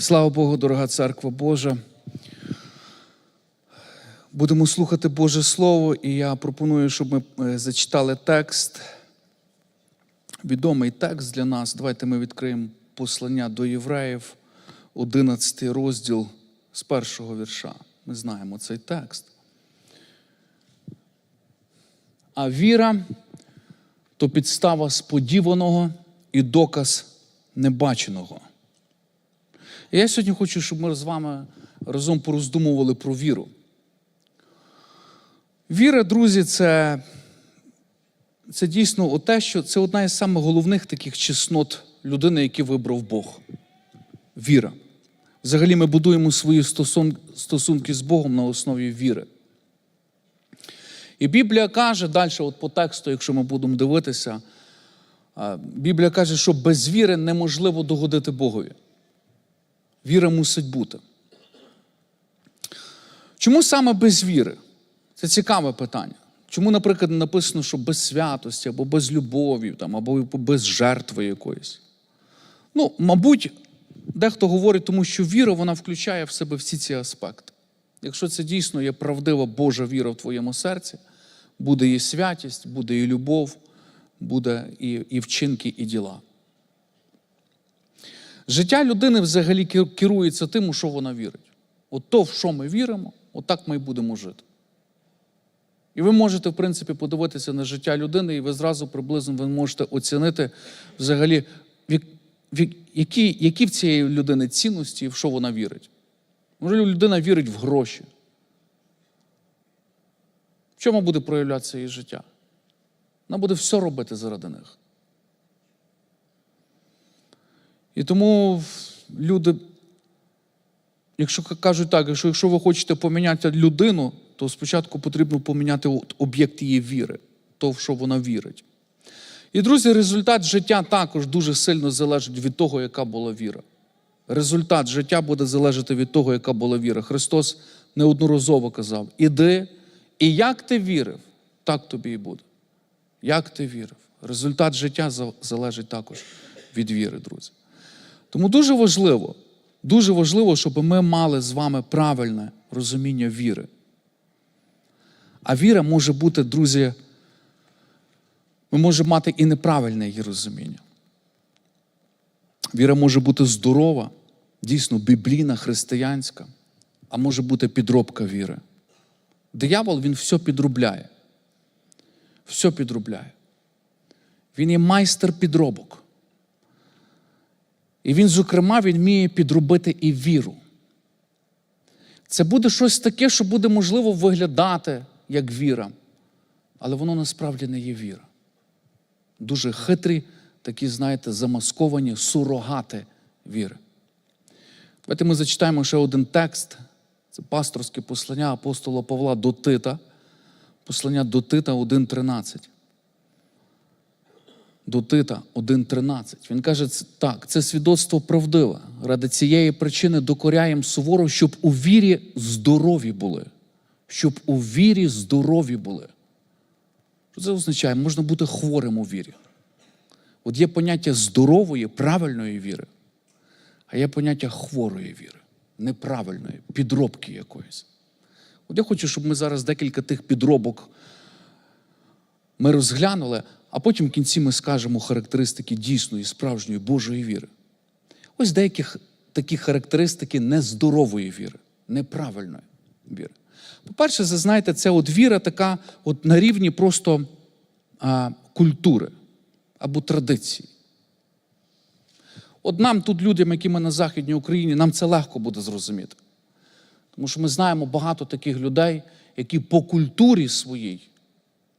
Слава Богу, дорога церква Божа. Будемо слухати Боже Слово, і я пропоную, щоб ми е, зачитали текст. Відомий текст для нас. Давайте ми відкриємо послання до євреїв, 11 розділ з першого вірша. Ми знаємо цей текст. А віра то підстава сподіваного і доказ небаченого. Я сьогодні хочу, щоб ми з вами разом пороздумували про віру. Віра, друзі, це, це дійсно те, що це одна із самих головних таких чеснот людини, які вибрав Бог. Віра. Взагалі ми будуємо свої стосунки з Богом на основі віри. І Біблія каже далі, от по тексту, якщо ми будемо дивитися, Біблія каже, що без віри неможливо догодити Богові. Віра мусить бути. Чому саме без віри? Це цікаве питання. Чому, наприклад, написано, що без святості, або без любові, там, або без жертви якоїсь? Ну, мабуть, дехто говорить, тому що віра вона включає в себе всі ці аспекти. Якщо це дійсно є правдива Божа віра в твоєму серці, буде і святість, буде і любов, буде і, і вчинки, і діла. Життя людини взагалі керується тим, у що вона вірить. От то, в що ми віримо, отак ми і будемо жити. І ви можете, в принципі, подивитися на життя людини, і ви зразу приблизно ви можете оцінити взагалі, які, які в цієї людини цінності і в що вона вірить. Може, людина вірить в гроші. В чому буде проявлятися її життя? Вона буде все робити заради них. І тому люди, якщо кажуть так, якщо, якщо ви хочете поміняти людину, то спочатку потрібно поміняти об'єкт її віри, то, в що вона вірить. І, друзі, результат життя також дуже сильно залежить від того, яка була віра. Результат життя буде залежати від того, яка була віра. Христос неодноразово казав: іди, і як ти вірив, так тобі і буде. Як ти вірив? Результат життя залежить також від віри, друзі. Тому дуже важливо, дуже важливо, щоб ми мали з вами правильне розуміння віри. А віра може бути, друзі, ми можемо мати і неправильне її розуміння. Віра може бути здорова, дійсно біблійна, християнська, а може бути підробка віри. Диявол він все підробляє. Все підробляє. Він є майстер підробок. І він, зокрема, він вміє підробити і віру. Це буде щось таке, що буде можливо виглядати як віра, але воно насправді не є віра. Дуже хитрі, такі, знаєте, замасковані сурогати віри. Давайте ми зачитаємо ще один текст. Це пасторське послання апостола Павла до Тита. Послання до Тита 1.13 до Тита 1.13. Він каже так, це свідоцтво правдиве. Ради цієї причини докоряєм суворо, щоб у вірі здорові були. Щоб у вірі здорові були. Що це означає? Можна бути хворим у вірі. От є поняття здорової, правильної віри, а є поняття хворої віри, неправильної, підробки якоїсь. От я хочу, щоб ми зараз декілька тих підробок ми розглянули, а потім в кінці ми скажемо характеристики дійсної, справжньої Божої віри. Ось деякі такі характеристики нездорової віри, неправильної віри. По-перше, це, знаєте, це от віра така от на рівні просто а, культури або традиції. От нам тут, людям, які ми на Західній Україні, нам це легко буде зрозуміти. Тому що ми знаємо багато таких людей, які по культурі своїй,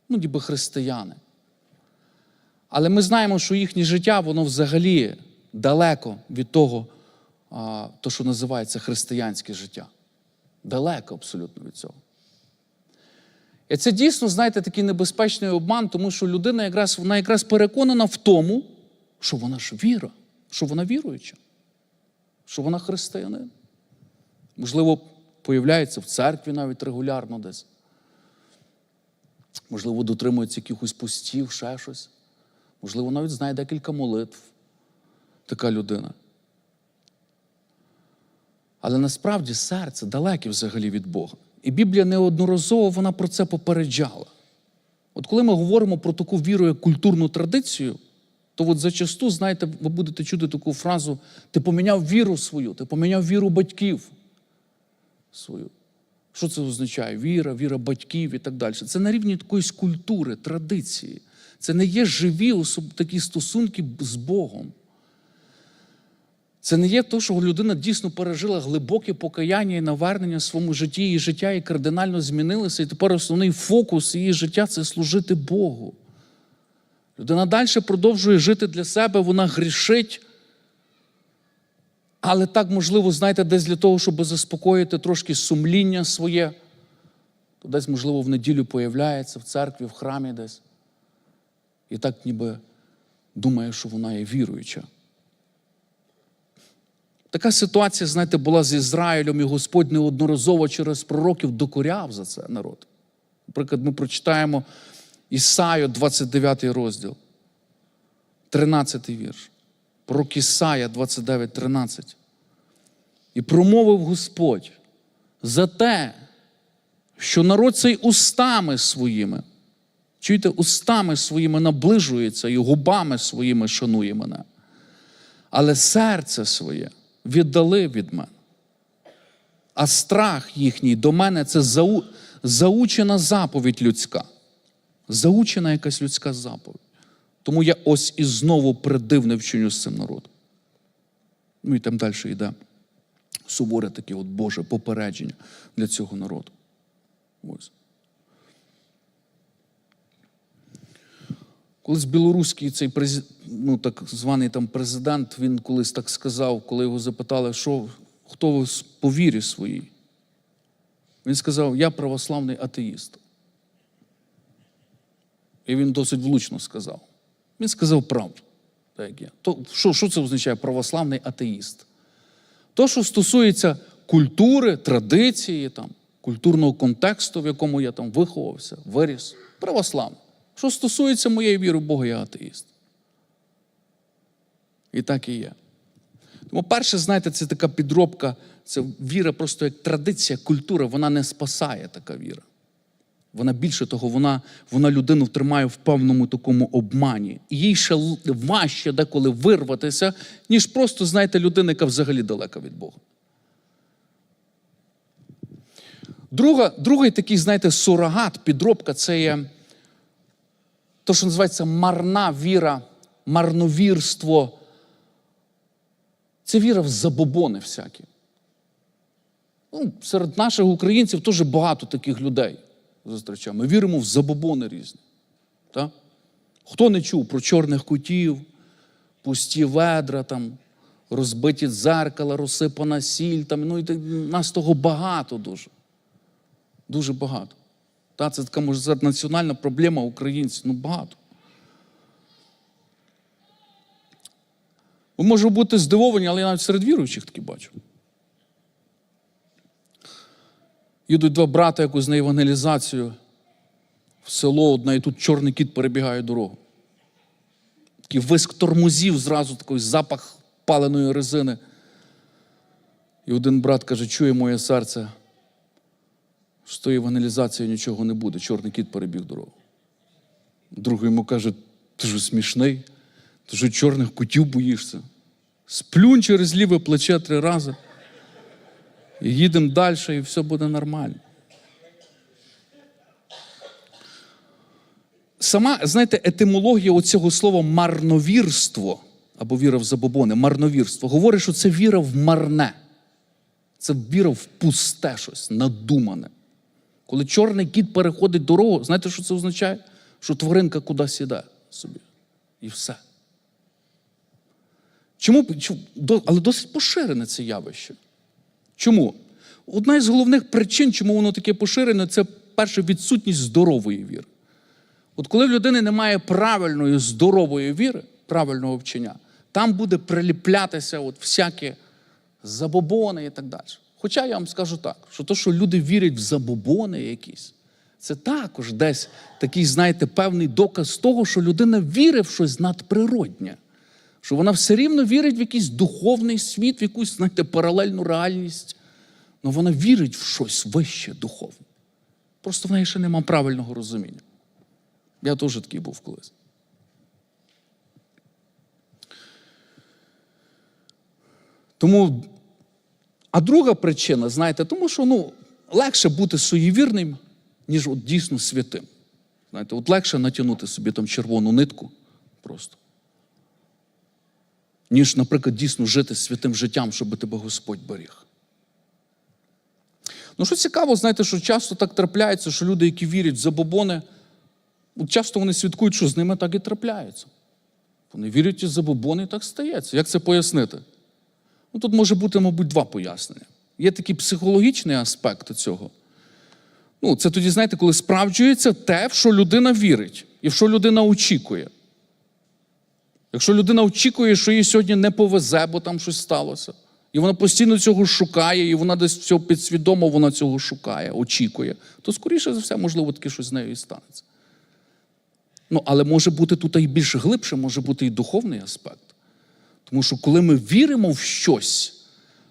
ну, ніби християни. Але ми знаємо, що їхнє життя, воно взагалі далеко від того, то, що називається християнське життя. Далеко абсолютно від цього. І це дійсно, знаєте, такий небезпечний обман, тому що людина якраз, вона якраз переконана в тому, що вона ж віра, що вона віруюча, що вона християнин. Можливо, появляється в церкві навіть регулярно десь. Можливо, дотримується якихось постів, ще щось. Можливо, навіть знає декілька молитв. Така людина. Але насправді серце далеке взагалі від Бога. І Біблія неодноразово вона про це попереджала. От коли ми говоримо про таку віру, як культурну традицію, то от зачасту, знаєте, ви будете чути таку фразу: ти поміняв віру свою, ти поміняв віру батьків свою. Що це означає? Віра, віра батьків і так далі. Це на рівні якоїсь культури, традиції. Це не є живі такі стосунки з Богом. Це не є те, що людина дійсно пережила глибоке покаяння і навернення в своєму житті, її життя і кардинально змінилося. І тепер основний фокус її життя це служити Богу. Людина далі продовжує жити для себе, вона грішить. Але так, можливо, знаєте, десь для того, щоб заспокоїти трошки сумління своє, то десь, можливо, в неділю появляється в церкві, в храмі десь. І так ніби думає, що вона є віруюча. Така ситуація, знаєте, була з Ізраїлем, і Господь неодноразово через пророків докоряв за це народ. Наприклад, ми прочитаємо Ісаю, 29 розділ, 13 вірш. Пророк Ісая 29, 13. І промовив Господь за те, що народ цей устами своїми, чуєте, устами своїми наближується і губами своїми шанує мене. Але серце своє віддали від мене. А страх їхній до мене це зау... заучена заповідь людська. Заучена якась людська заповідь. Тому я ось і знову придивне вчиню з цим народом. Ну і там далі йде суворе таке от Боже попередження для цього народу. Ось. Колись білоруський цей ну, так званий там президент, він колись так сказав, коли його запитали, що, хто ви по вірі своїй. Він сказав, я православний атеїст. І він досить влучно сказав. Він сказав правду. Так як є. То, що, що це означає православний атеїст? То, що стосується культури, традиції, там, культурного контексту, в якому я там виховався, виріс, православний. Що стосується моєї віри в Бога, я атеїст. І так і є. Тому, перше, знаєте, це така підробка, це віра просто як традиція, культура, вона не спасає така віра. Вона більше того, вона, вона людину тримає в певному такому обмані. І їй ще важче деколи вирватися, ніж просто, знаєте, людина, яка взагалі далека від Бога. Друга, другий такий, знаєте, сурогат, підробка це є то, що називається марна віра, марновірство. Це віра в забобони всякі. Ну, серед наших українців теж багато таких людей зустрічаємо. Ми віримо в забобони різні. Так? Хто не чув про чорних котів, пусті ведра, там, розбиті дзеркала, розсипана сіль, там, ну, і так, нас того багато дуже. Дуже багато. Та, це така може сказати, національна проблема українців. Ну, багато. Ви можете бути здивовані, але я навіть серед віруючих таки бачу. Їдуть два брата якусь на евангелізацію в село одне, і тут чорний кіт перебігає дорогу. Такий виск тормозів зразу, такий запах паленої резини. І один брат каже, чує моє серце, з тої евангелізації нічого не буде. Чорний кіт перебіг дорогу. Другий йому каже, ти ж смішний, ти ж чорних котів боїшся. Сплюнь через ліве плече три рази. І їдемо далі, і все буде нормально. Сама, знаєте, етимологія оцього слова марновірство або віра в забобони, марновірство, говорить, що це віра в марне. Це віра в пусте щось, надумане. Коли чорний кіт переходить дорогу, знаєте, що це означає? Що тваринка кудись іде собі. І все. Чому? Але досить поширене це явище. Чому? Одна із головних причин, чому воно таке поширене, це перше відсутність здорової віри. От коли в людини немає правильної, здорової віри, правильного вчення, там буде приліплятися от всякі забобони і так далі. Хоча я вам скажу так, що то, що люди вірять в забобони якісь, це також десь такий, знаєте, певний доказ того, що людина вірить в щось надприроднє. Що вона все рівно вірить в якийсь духовний світ, в якусь, знаєте, паралельну реальність. але вона вірить в щось вище духовне. Просто в неї ще нема правильного розуміння. Я теж такий був колись. Тому, а друга причина, знаєте, тому що ну, легше бути суєвірним, ніж от дійсно святим. Знаєте, от легше натягнути собі там червону нитку просто. Ніж, наприклад, дійсно жити святим життям, щоб тебе Господь беріг. Ну, що цікаво, знаєте, що часто так трапляється, що люди, які вірять в забобони, от часто вони свідкують, що з ними так і трапляється. Вони вірять в забобони, і так стається. Як це пояснити? Ну, тут може бути, мабуть, два пояснення. Є такий психологічний аспект цього. Ну, це тоді, знаєте, коли справджується те, в що людина вірить, і в що людина очікує. Якщо людина очікує, що їй сьогодні не повезе, бо там щось сталося, і вона постійно цього шукає, і вона десь всього підсвідомо вона цього шукає, очікує, то скоріше за все, можливо, таке щось з нею і станеться. Ну, але може бути тут і більш глибше, може бути і духовний аспект. Тому що коли ми віримо в щось,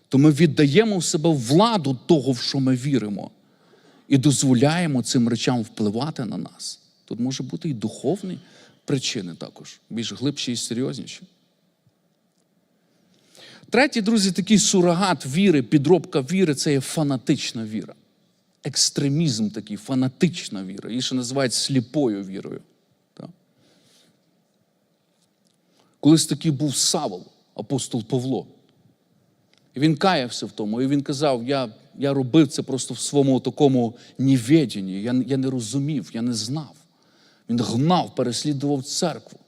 то ми віддаємо в себе владу того, в що ми віримо, і дозволяємо цим речам впливати на нас. Тут може бути і духовні причини також, більш глибші і серйозніші. Третій, друзі, такий сурогат віри, підробка віри це є фанатична віра. Екстремізм такий, фанатична віра. Її ще називають сліпою вірою. Так? Колись такий був Савол, апостол Павло. І він каявся в тому, і він казав: я я робив це просто в своєму такому невіденні, я, я не розумів, я не знав. Він гнав, переслідував церкву,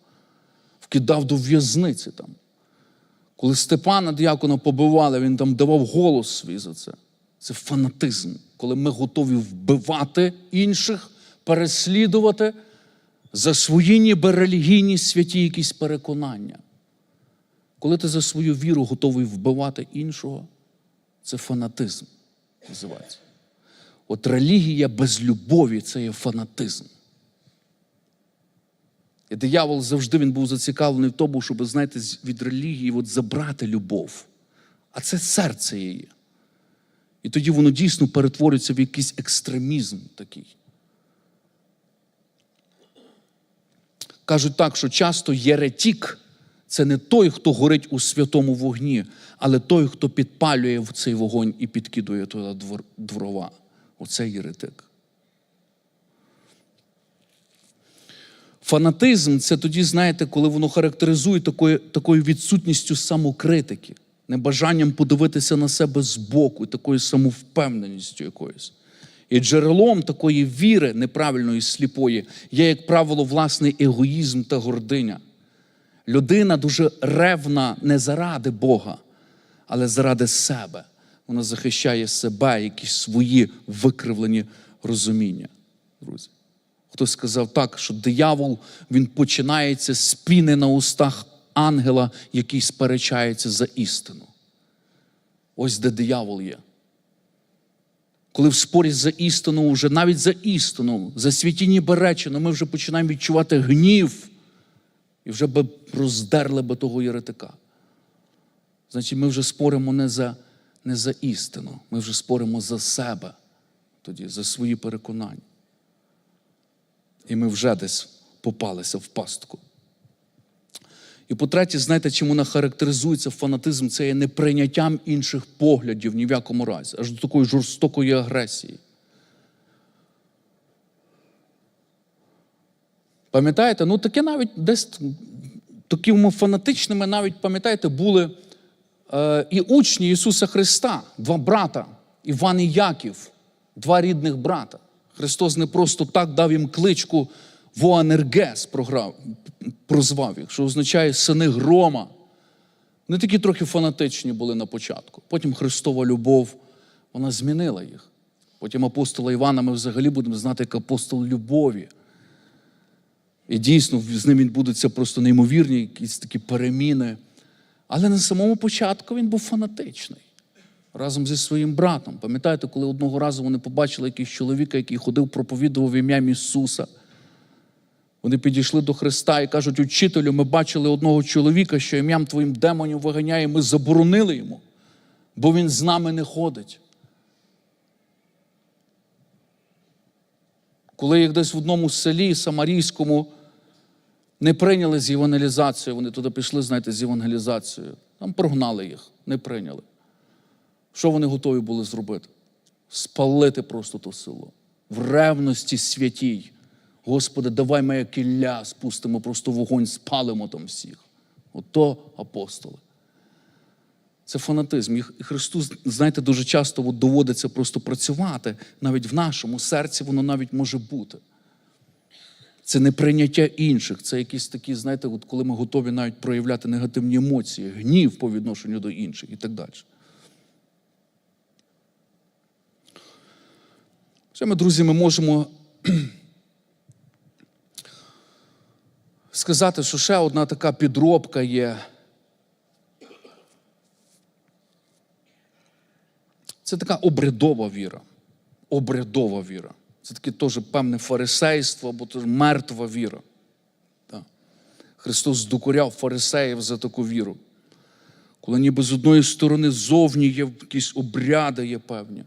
вкидав до в'язниці там. Коли Степана діякона побивали, він там давав голос свій за це. Це фанатизм, коли ми готові вбивати інших, переслідувати за свої ніби релігійні святі якісь переконання. Коли ти за свою віру готовий вбивати іншого, це фанатизм називається. От релігія без любові це є фанатизм. І диявол завжди він був зацікавлений в тому, щоб, знаєте, від релігії от забрати любов. А це серце її. І тоді воно дійсно перетворюється в якийсь екстремізм такий. Кажуть так, що часто єретік це не той, хто горить у святому вогні, але той, хто підпалює в цей вогонь і підкидує туди дрова. Оце єретик. Фанатизм це тоді, знаєте, коли воно характеризує такою, такою відсутністю самокритики, небажанням подивитися на себе збоку, такою самовпевненістю якоюсь. І джерелом такої віри, неправильної сліпої, є, як правило, власний егоїзм та гординя. Людина дуже ревна не заради Бога, але заради себе. Вона захищає себе, якісь свої викривлені розуміння, друзі. Хтось сказав так, що диявол він починається з піни на устах ангела, який сперечається за істину. Ось де диявол є. Коли в спорі за істину, вже навіть за істину, за святіні беречину, ми вже починаємо відчувати гнів і вже би роздерли би того єретика. Значить, ми вже споримо не за, не за істину, ми вже споримо за себе, тоді, за свої переконання. І ми вже десь попалися в пастку. І по-третє, знаєте, чим вона характеризується фанатизм, це є неприйняттям інших поглядів ні в якому разі, аж до такої жорстокої агресії. Пам'ятаєте, ну таке навіть десь такими фанатичними, навіть пам'ятаєте, були е, і учні Ісуса Христа, два брата, Іван і Яків, два рідних брата. Христос не просто так дав їм кличку Воанергес, прозвав їх, що означає сини грома. Вони такі трохи фанатичні були на початку. Потім Христова любов, вона змінила їх. Потім апостола Івана ми взагалі будемо знати як апостол любові. І дійсно з ним відбудуться просто неймовірні якісь такі переміни. Але на самому початку він був фанатичний разом зі своїм братом. Пам'ятаєте, коли одного разу вони побачили якийсь чоловіка, який ходив, проповідував ім'ям Ісуса. Вони підійшли до Христа і кажуть, учителю, ми бачили одного чоловіка, що ім'ям твоїм демонів виганяє, ми заборонили йому, бо він з нами не ходить. Коли їх десь в одному селі Самарійському не прийняли з євангелізацією, вони туди пішли, знаєте, з євангелізацією. Там прогнали їх, не прийняли. Що вони готові були зробити? Спалити просто то село в ревності святій. Господи, давай моє кілля спустимо, просто вогонь спалимо там всіх. Ото апостоли. Це фанатизм. І Христу, знаєте, дуже часто от доводиться просто працювати. Навіть в нашому серці воно навіть може бути. Це не прийняття інших, це якісь такі, знаєте, от коли ми готові навіть проявляти негативні емоції, гнів по відношенню до інших і так далі. Ще ми, друзі, ми можемо сказати, що ще одна така підробка є. Це така обрядова віра. Обрядова віра. Це таке теж певне фарисейство або теж мертва віра. Так. Христос докоряв фарисеїв за таку віру. Коли ніби з одної сторони зовні є якісь обряди є певні.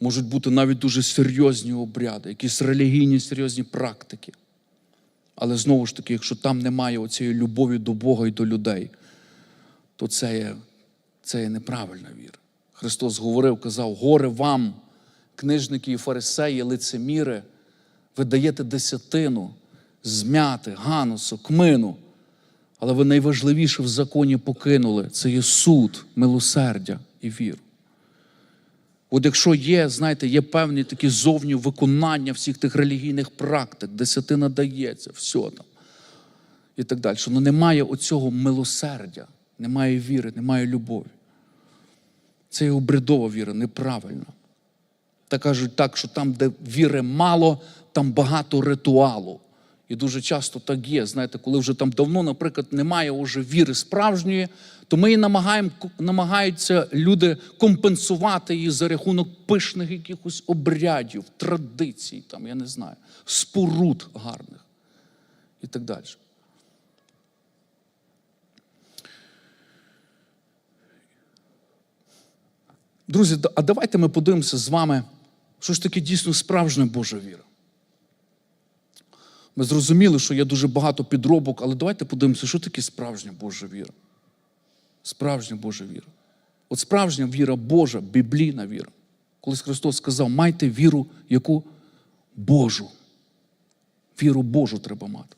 Можуть бути навіть дуже серйозні обряди, якісь релігійні серйозні практики. Але знову ж таки, якщо там немає оцієї любові до Бога і до людей, то це є, це є неправильна віра. Христос говорив, казав: горе вам, книжники і фарисеї, лицеміри, ви даєте десятину, змяти, ганусу, кмину. Але ви найважливіше в законі покинули це є суд, милосердя і віру. От якщо є, знаєте, є певні такі зовні виконання всіх тих релігійних практик, десятина дається, все там і так далі. Ну немає оцього милосердя, немає віри, немає любові. Це є обрядова віра, неправильна. Та кажуть так, що там, де віри мало, там багато ритуалу. І дуже часто так є. Знаєте, коли вже там давно, наприклад, немає уже віри справжньої, то ми і намагаємо, намагаються люди компенсувати її за рахунок пишних якихось обрядів, традицій, там, я не знаю, споруд гарних і так далі. Друзі, а давайте ми подивимося з вами, що ж таке дійсно справжня Божа віра. Ми зрозуміли, що є дуже багато підробок, але давайте подивимося, що таке справжня Божа віра. Справжня Божа віра. От справжня віра Божа, біблійна віра. Колись Христос сказав, майте віру, яку Божу. Віру Божу треба мати.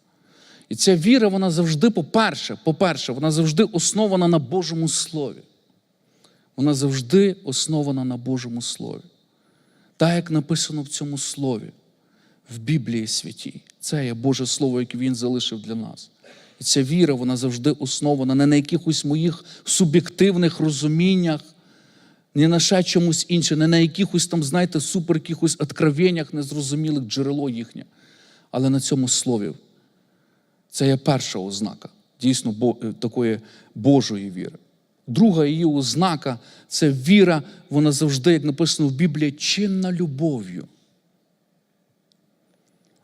І ця віра, вона завжди, по-перше, по-перше, вона завжди основана на Божому Слові. Вона завжди основана на Божому Слові. Так, як написано в цьому слові, в Біблії святій. Це є Боже Слово, яке Він залишив для нас. І ця віра, вона завжди основана не на якихось моїх суб'єктивних розуміннях, не на ще чомусь інше, не на якихось там, знаєте, супер якихось откровеннях, незрозумілих джерело їхнє, але на цьому слові. Це є перша ознака дійсно бо- такої Божої віри. Друга її ознака це віра, вона завжди, як написано в Біблії, чинна любов'ю.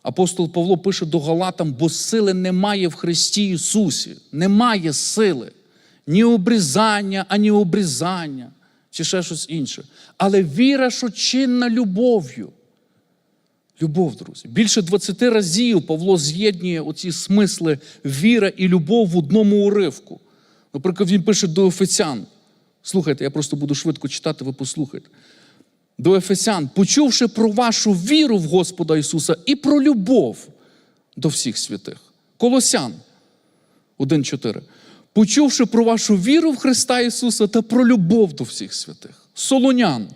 Апостол Павло пише до Галатам, бо сили немає в Христі Ісусі. Немає сили. Ні обрізання, ані обрізання, чи ще щось інше. Але віра, що чинна любов'ю. Любов, друзі. Більше 20 разів Павло з'єднує оці смисли віра і любов в одному уривку. Наприклад, він пише до Ефесян. Слухайте, я просто буду швидко читати, ви послухайте. До Ефесян, почувши про вашу віру в Господа Ісуса і про любов до всіх святих. Колосян 1.4. Почувши про вашу віру в Христа Ісуса та про любов до всіх святих. Солонян.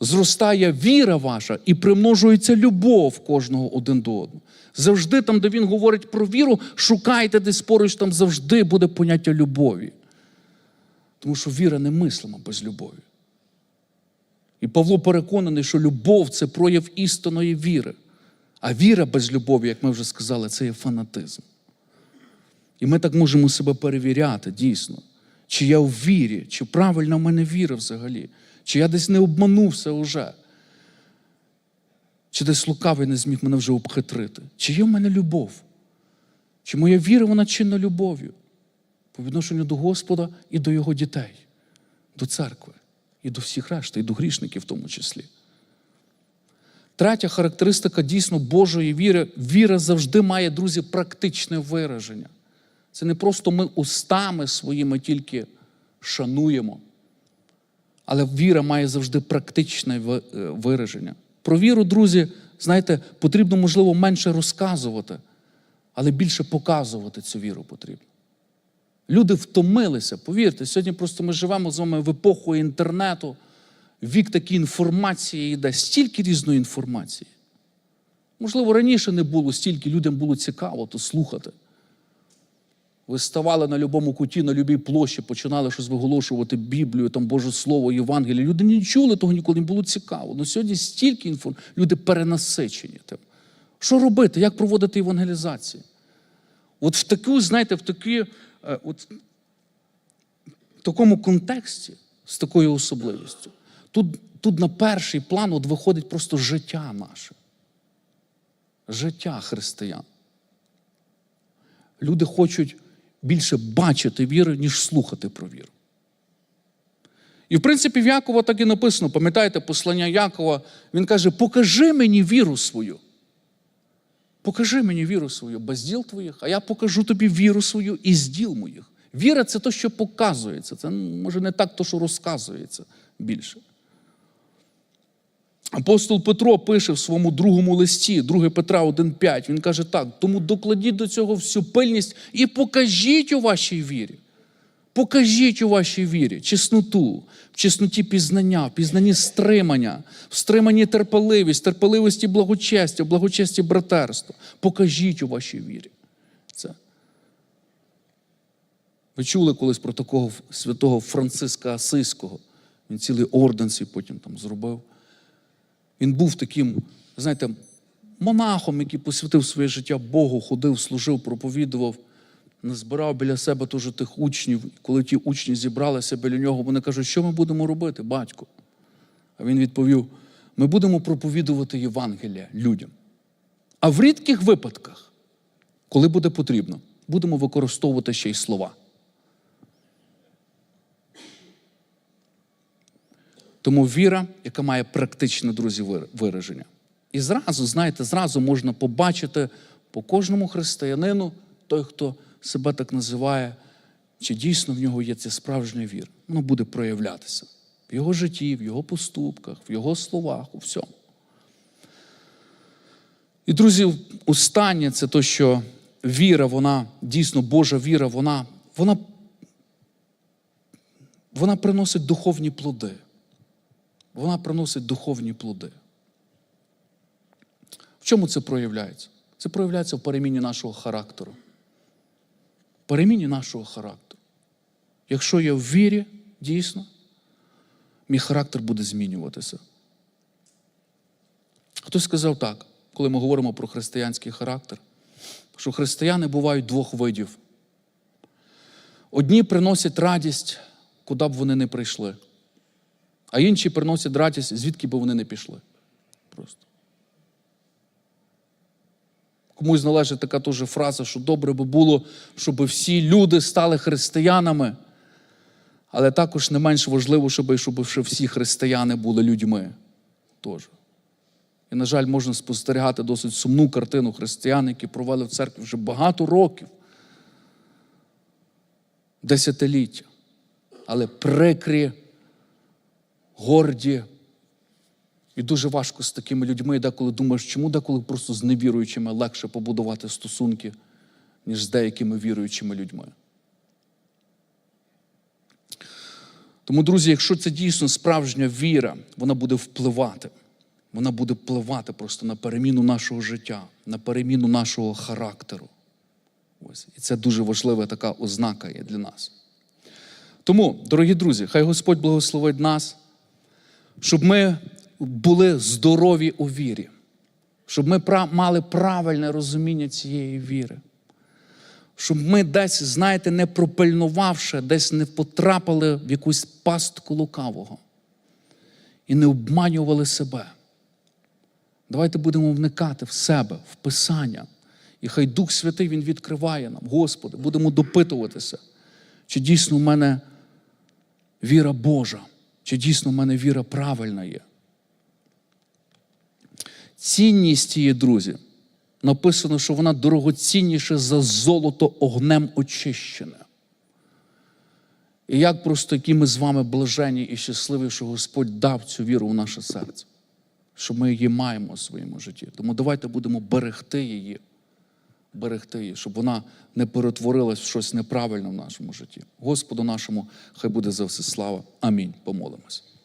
Зростає віра ваша і примножується любов кожного один до одного. Завжди там, де він говорить про віру, шукайте десь поруч, там завжди буде поняття любові. Тому що віра не мислима без любові. І Павло переконаний, що любов це прояв істинної віри. А віра без любові, як ми вже сказали, це є фанатизм. І ми так можемо себе перевіряти дійсно, чи я в вірі, чи правильна в мене віра взагалі, чи я десь не обманувся вже, чи десь лукавий не зміг мене вже обхитрити, чи є в мене любов, чи моя віра вона чинна любов'ю? По відношенню до Господа і до Його дітей, до церкви, і до всіх решти, і до грішників в тому числі. Третя характеристика дійсно Божої віри. Віра завжди має, друзі, практичне вираження. Це не просто ми устами своїми тільки шануємо, але віра має завжди практичне е, вираження. Про віру, друзі, знаєте, потрібно, можливо, менше розказувати, але більше показувати цю віру потрібно. Люди втомилися, повірте, сьогодні просто ми живемо з вами в епоху інтернету, вік такої інформації йде, стільки різної інформації. Можливо, раніше не було стільки, людям було цікаво то слухати. Ви ставали на будь-якому куті, на будь-якій площі, починали щось виголошувати Біблію, там Боже Слово, Євангеліє. Люди не чули того ніколи, їм було цікаво. Ну сьогодні стільки інформації, люди перенасичені тим. Що робити? Як проводити евангелізацію? От в таку, знаєте, в такі, от, в такому контексті, з такою особливістю, тут, тут на перший план от виходить просто життя наше. Життя християн. Люди хочуть більше бачити віру, ніж слухати про віру. І в принципі, в Якова так і написано, пам'ятаєте, послання Якова, він каже: покажи мені віру свою. Покажи мені віру свою без діл твоїх, а я покажу тобі віру свою із діл моїх. Віра це те, що показується. Це може не так, то, що розказується більше. Апостол Петро пише в своєму другому листі, 2 Петра 1,5. Він каже так: тому докладіть до цього всю пильність і покажіть у вашій вірі. Покажіть у вашій вірі чесноту, в чесноті пізнання, в пізнанні стримання, в стриманні терпеливість, терпеливості благочестя, в благочесті братерства. Покажіть у вашій вірі. Це. Ви чули колись про такого святого Франциска Асиського? Він цілий орден свій потім там зробив. Він був таким, знаєте, монахом, який посвятив своє життя Богу, ходив, служив, проповідував, назбирав біля себе теж тих учнів. Коли ті учні зібралися біля нього, вони кажуть, що ми будемо робити, батько? А він відповів: ми будемо проповідувати Євангелія людям. А в рідких випадках, коли буде потрібно, будемо використовувати ще й слова. Тому віра, яка має практичне, друзі, вираження. І зразу, знаєте, зразу можна побачити по кожному християнину, той, хто себе так називає, чи дійсно в нього є ця справжня віра. Воно буде проявлятися в його житті, в його поступках, в його словах, у всьому. І, друзі, останнє це те, що віра, вона дійсно Божа віра, вона, вона, вона приносить духовні плоди вона приносить духовні плоди. В чому це проявляється? Це проявляється в переміні нашого характеру. Переміні нашого характеру. Якщо я в вірі, дійсно, мій характер буде змінюватися. Хтось сказав так, коли ми говоримо про християнський характер, що християни бувають двох видів. Одні приносять радість, куди б вони не прийшли а інші приносять радість, звідки би вони не пішли. Просто. Комусь належить така теж фраза, що добре би було, щоб всі люди стали християнами, але також не менш важливо, щоб, щоб всі християни були людьми. Теж. І, на жаль, можна спостерігати досить сумну картину християн, які провели в церкві вже багато років, десятиліття, але прикрі горді. І дуже важко з такими людьми, деколи думаєш, чому деколи просто з невіруючими легше побудувати стосунки, ніж з деякими віруючими людьми. Тому, друзі, якщо це дійсно справжня віра, вона буде впливати. Вона буде впливати просто на переміну нашого життя, на переміну нашого характеру. Ось. І це дуже важлива така ознака є для нас. Тому, дорогі друзі, хай Господь благословить нас щоб ми були здорові у вірі, щоб ми мали правильне розуміння цієї віри, щоб ми десь, знаєте, не пропильнувавши, десь не потрапили в якусь пастку лукавого і не обманювали себе. Давайте будемо вникати в себе, в Писання. І хай Дух Святий Він відкриває нам, Господи, будемо допитуватися, чи дійсно в мене віра Божа чи дійсно в мене віра правильна є. Цінність її, друзі, написано, що вона дорогоцінніша за золото огнем очищене. І як просто які ми з вами блажені і щасливі, що Господь дав цю віру в наше серце, що ми її маємо у своєму житті. Тому давайте будемо берегти її, берегти її, щоб вона не перетворилась в щось неправильне в нашому житті. Господу нашому, хай буде за все слава. Амінь. Помолимось.